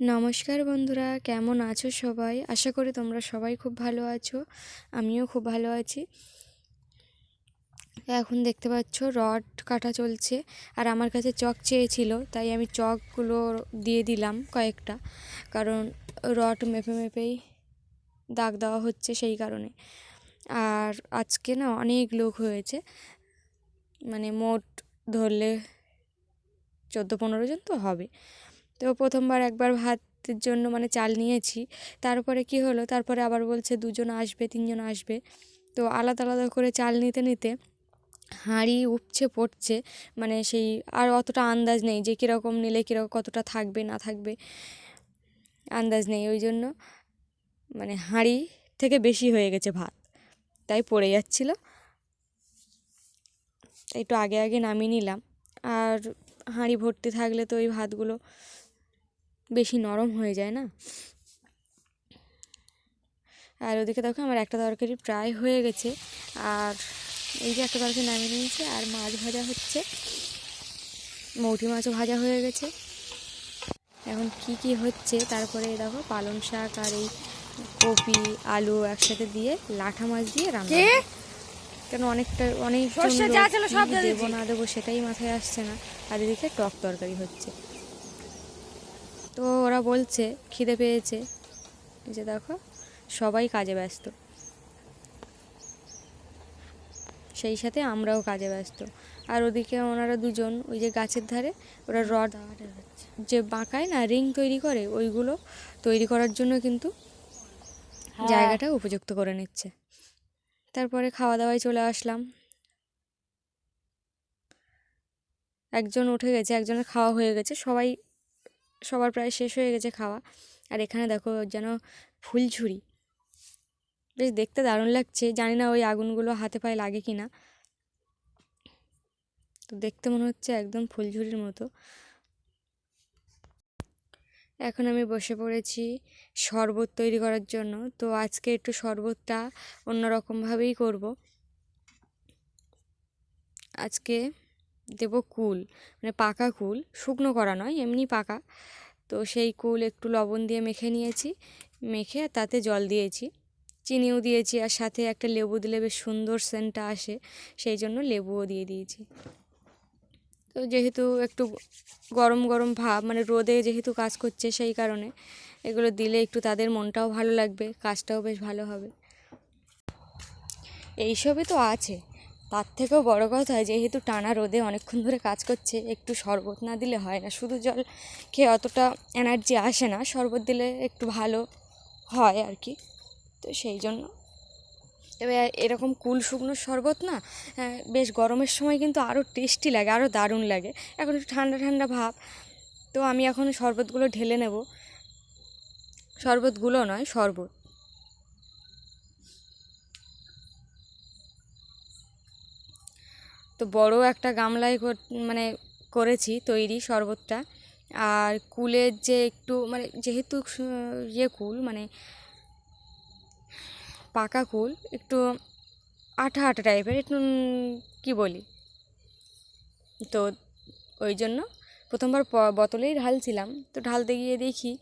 নমস্কার বন্ধুরা, কেমন আছো সবাই? আশা করি তোমরা সবাই খুব ভালো আছো, আমিও খুব ভালো আছি। এখন দেখতে পাচ্ছ, রড কাটা চলছে, আর আমার কাছে চক চেয়েছিল, তাই আমি চকগুলো দিয়ে দিলাম কয়েকটা, কারণ রড মেপে মেপেই দাগ দেওয়া হচ্ছে সেই কারণে। আর আজকে না অনেক লোক হয়েছে মানে মোট ধরলে চোদ্দ পনেরো জন তো হবে। তো প্রথমবার একবার ভাতের জন্য মানে চাল নিয়েছি। তারপরে কি হলো? তারপরে আবার বলছে দুজন আসবে, তিনজন আসবে। তো আলাদা আলাদা করে চাল নিতে নিতে হাঁড়ি উপচে পড়ছে। মানে সেই আর অতটা আন্দাজ নেই যে কীরকম নিলে কীরকম কতটা থাকবে, না থাকবে। আন্দাজ নেই ওই জন্য মানে হাঁড়ি থেকে বেশি হয়ে গেছে ভাত। তাই পড়ে যাচ্ছিল। একটু আগে আগে নামিয়ে নিলাম। আর হাঁড়ি ভর্তি থাকলে তো ওই ভাতগুলো বেশি নরম হয়ে যায় না? আর ওদিকে দেখো আমার একটা তরকারি প্রায় হয়ে গেছে। আর এই যে একটা তরকারি নামিয়ে নিয়েছে আর মাছ ভাজা হচ্ছে। মৌটি মাছও ভাজা হয়ে গেছে। এখন কি কি হচ্ছে তারপরে দেখো পালং শাক আর এই কপি আলু একসাথে দিয়ে লাঠা মাছ দিয়ে রান্না কেন অনেকটা অনেক দেবো না দেবো সেটাই মাথায় আসছে না। আর এদিকে টক তরকারি হচ্ছে। তো ওরা বলছে খিদে পেয়েছে। এই যে দেখো সবাই কাজে ব্যস্ত। সেই সাথে আমরাও কাজে ব্যস্ত। আর ওদিকে ওনারা দুজন ওই যে গাছের ধারে ওরা রড যে বাঁকায় না রিং তৈরি করে ওইগুলো তৈরি করার জন্য কিন্তু হ্যাঁ। জায়গাটা উপযুক্ত করে নিচ্ছে। তারপরে খাওয়া দাওয়ায় চলে আসলাম। একজন উঠে গেছে একজনের খাওয়া হয়ে গেছে সবাই সবার প্রায় শেষ হয়ে গেছে খাওয়া। আর এখানে দেখো যেন ফুলঝুরি বেশ দেখতে দারুণ লাগছে। জানি না ওই আগুনগুলো হাতে পায়ে লাগে কি না তো দেখতে মনে হচ্ছে একদম ফুলঝুরির মতো। এখন আমি বসে পড়েছি শরবত তৈরি করার জন্য। তো আজকে একটু শরবতটা অন্যরকমভাবেই করব। আজকে দেব কুল মানে পাকা কুল, শুকনো করা নয়, এমনি পাকা। তো সেই কুল একটু লবণ দিয়ে মেখে নিয়েছি, মেখে তাতে জল দিয়েছি, চিনিও দিয়েছি, আর সাথে একটা লেবু দিলে বেশ সুন্দর সেন্টটা আসে, সেই জন্য লেবুও দিয়ে দিয়েছি। তো যেহেতু একটু গরম গরম ভাব মানে রোদে যেহেতু কাজ করছে সেই কারণে, এগুলো দিলে একটু তাদের মনটাও ভালো লাগবে, কাজটাও বেশ ভালো হবে। এইসবই তো আছে। তার থেকেও বড় কথা যেহেতু টানা রোদে অনেকক্ষণ ধরে কাজ করছে একটু শরবত না দিলে হয় না। শুধু জল খেয়ে অতটা এনার্জি আসে না শরবত দিলে একটু ভালো হয় আর কি। তো সেই জন্য। তবে এরকম কুল শুকনো শরবত না আহ, বেশ গরমের সময় কিন্তু আরও টেস্টি লাগে আরও দারুণ লাগে। এখন একটু ঠান্ডা ঠান্ডা ভাব। তো আমি এখন শরবতগুলো ঢেলে নেব। শরবতগুলো নয় শরবত। তো বড় একটা গামলায় মানে করেছি তৈরি শরবতটা। আর কুলের যে একটু মানে যেহেতু ইয়ে কুল মানে পাকা কুল, একটু আঠা আঠা টাইপের একটু কি বলি? তো ওই জন্য প্রথমবার বোতলেই ঢালছিলাম। তো ঢালতে গিয়ে দেখি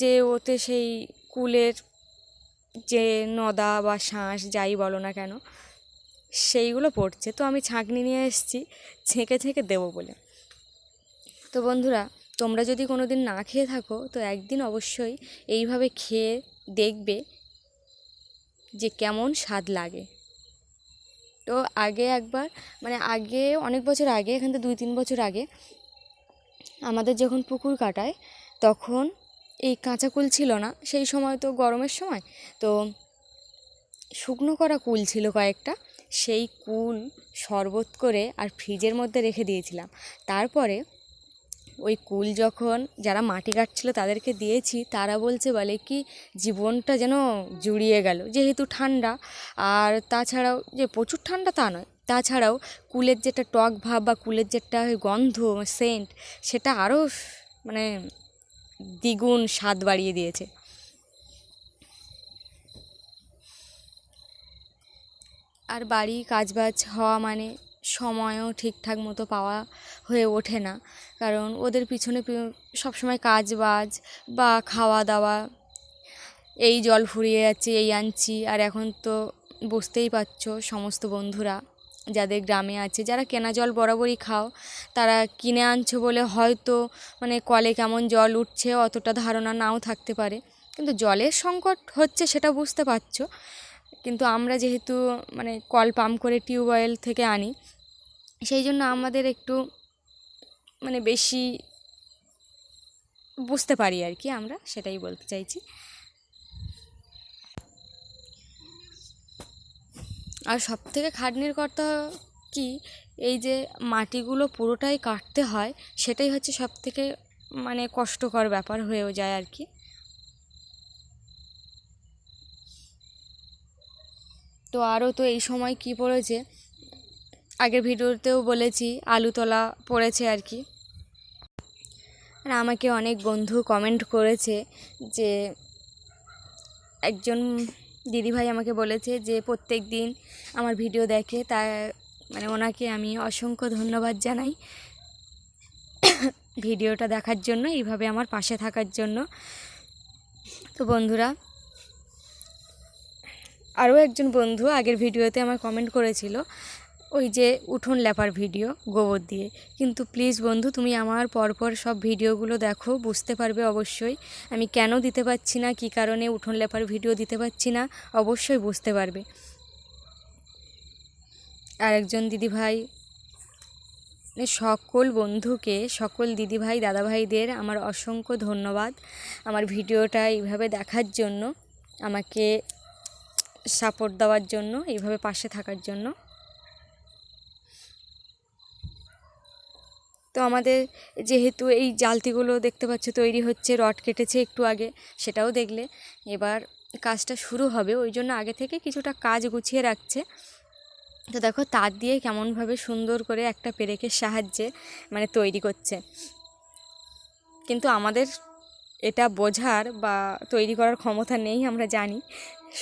যে ওতে সেই কুলের যে নদা বা শাঁস, যাই বলো না কেন সেইগুলো পড়ছে। তো আমি ছাঁকনি নিয়ে এসেছি, ছেঁকে ছেঁকে দেবো বলে। তো বন্ধুরা, তোমরা যদি কোনো দিন না খেয়ে থাকো, তো একদিন অবশ্যই এইভাবে খেয়ে দেখবে যে কেমন স্বাদ লাগে। তো আগে একবার মানে আগে, অনেক বছর আগে, এখান থেকে দুই তিন বছর আগে, আমাদের যখন পুকুর কাটায়, তখন এই কাঁচা কুল ছিল না। সেই সময় তো গরমের সময়, তো শুকনো করা কুল ছিল কয়েকটা। সেই কুল শরবত করে আর ফ্রিজের মধ্যে রেখে দিয়েছিলাম। তারপরে ওই কুল যখন যারা মাটি কাটছিল তাদেরকে দিয়েছি, তারা বলছে, বলে কি জীবনটা যেন জুড়িয়ে গেল, যেহেতু ঠান্ডা। আর তাছাড়াও যে প্রচুর ঠান্ডা তা নয়, তাছাড়াও কুলের যেটা টক ভাব বা কুলের যেটা গন্ধ সেন্ট সেটা আরও মানে দ্বিগুণ স্বাদ বাড়িয়ে দিয়েছে। আর বাড়ি কাজবাজ হওয়া মানে সময়ও ঠিকঠাক মতো পাওয়া হয়ে ওঠে না। কারণ ওদের পিছনে সবসময় কাজ বাজ বা খাওয়া দাওয়া এই জল ফুরিয়ে যাচ্ছে, এই আনছি। আর এখন তো বুঝতেই পারছ সমস্ত বন্ধুরা, যাদের গ্রামে আছে, যারা কেনা জল বরাবরই খাও, তারা কিনে আনছো বলে হয়তো মানে কলে কেমন জল উঠছে, অতটা ধারণা নাও থাকতে পারে। কিন্তু জলের সংকট হচ্ছে সেটা বুঝতে পারছ। কিন্তু আমরা যেহেতু মানে কল পাম্প করে টিউবওয়েল থেকে আনি, সেই জন্য আমাদের একটু মানে বেশি বুঝতে পারি আর কি আমরা, সেটাই বলতে চাইছি। আর সব থেকে খাটনির কথা কি, এই যে মাটিগুলো পুরোটাই কাটতে হয়, সেটাই হচ্ছে সব থেকে মানে কষ্টকর ব্যাপার হয়েও যায় আর কি। তো আরও তো এই সময় কি পড়েছে? আগের ভিডিওতেও বলেছি আলু তোলা পড়েছে আর কি। আর আমাকে অনেক বন্ধু কমেন্ট করেছে যে, একজন দিদিভাই আমাকে বলেছে যে, প্রত্যেক দিন আমার ভিডিও দেখে, তা মানে ওনাকে আমি অসংখ্য ধন্যবাদ জানাই ভিডিওটা দেখার জন্য, এইভাবে আমার পাশে থাকার জন্য। তো বন্ধুরা আরও একজন বন্ধু আগের ভিডিওতে আমার কমেন্ট করেছিল, ওই যে উঠোন লেপার ভিডিও, গোবর দিয়ে। কিন্তু প্লিজ বন্ধু, তুমি আমার পরপর সব ভিডিওগুলো দেখো, বুঝতে পারবে অবশ্যই। আমি কেন দিতে পারছি না, কী কারণে উঠোন লেপার ভিডিও দিতে পারছি না, অবশ্যই বুঝতে পারবে। আরেকজন দিদিভাই মানে সকল বন্ধুকে, সকল দিদিভাই, দাদাভাইদের আমার অসংখ্য ধন্যবাদ। আমার ভিডিওটা এইভাবে দেখার জন্য আমাকে সাপোর্ট দেওয়ার জন্য, এইভাবে পাশে থাকার জন্য। তো আমাদের যেহেতু এই জালতিগুলো দেখতে পাচ্ছ, তৈরি হচ্ছে, রড কেটেছে একটু আগে, সেটাও দেখলে। এবার কাজটা শুরু হবে, ওই জন্য আগে থেকে কিছুটা কাজ গুছিয়ে রাখছে। তো দেখো, তার দিয়ে কেমনভাবে সুন্দর করে একটা পেরেকের সাহায্যে মানে তৈরি করছে। কিন্তু আমাদের এটা বোঝার বা তৈরি করার ক্ষমতা নেই, আমরা জানি।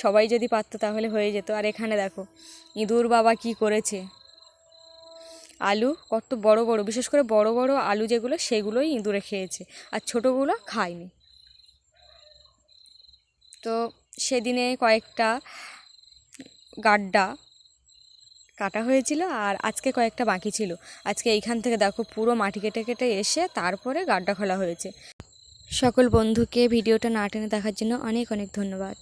সবাই যদি পারতো তাহলে হয়ে যেত। আর এখানে দেখো, ইঁদুর বাবা কি করেছে? আলু কত বড় বড়, বিশেষ করে বড় বড় আলু যেগুলো, সেগুলোই ইঁদুরে খেয়েছে, আর ছোটোগুলো খায়নি। তো সেদিনে কয়েকটা গাড্ডা কাটা হয়েছিল, আর আজকে কয়েকটা বাকি ছিল। আজকে এইখান থেকে দেখো, পুরো মাটি কেটে কেটে এসে তারপরে গাড্ডা খোলা হয়েছে। সকল বন্ধুকে ভিডিওটা না টেনে দেখার জন্য অনেক অনেক ধন্যবাদ।